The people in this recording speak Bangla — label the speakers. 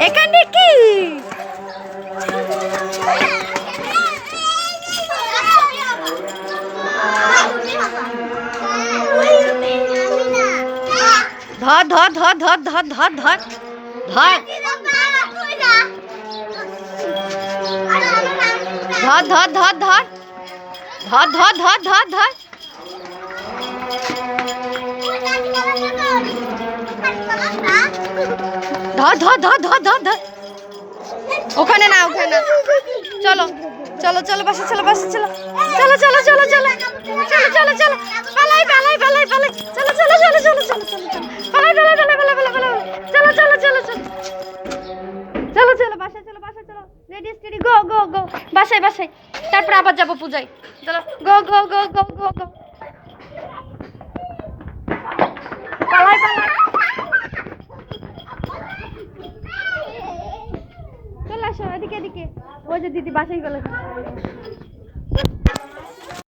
Speaker 1: এখানে কি ধর ধর ধর ধর ধর ধর ধর ধর ধর ধর ধর ধর ধর ধর ধর ধর ধর ধর ধর ধর ধর ধর ধর ওখানে না ওখানে চলো চলো চলো বাসা চলো বাসা চলো চলো চলো চলো চলো চলো চলো চলো পালাই পালাই পালাই পালাই চলো চলো চলো চলো চলো পালাই পালাই পালাই পালাই পালাই পালাই চলো চলো চলো চলো চলো চলো বাসায় চলো বাসায় চলো রেডি স্টেডি গো গো গো বাসায় বাসায় তারপর আবার যাব পূজায় চলো গো গো গো গো গো গো পালাই পালাই চলে আসো এদিকে এদিকে। ওই যে দিদি বাসায় গেলে।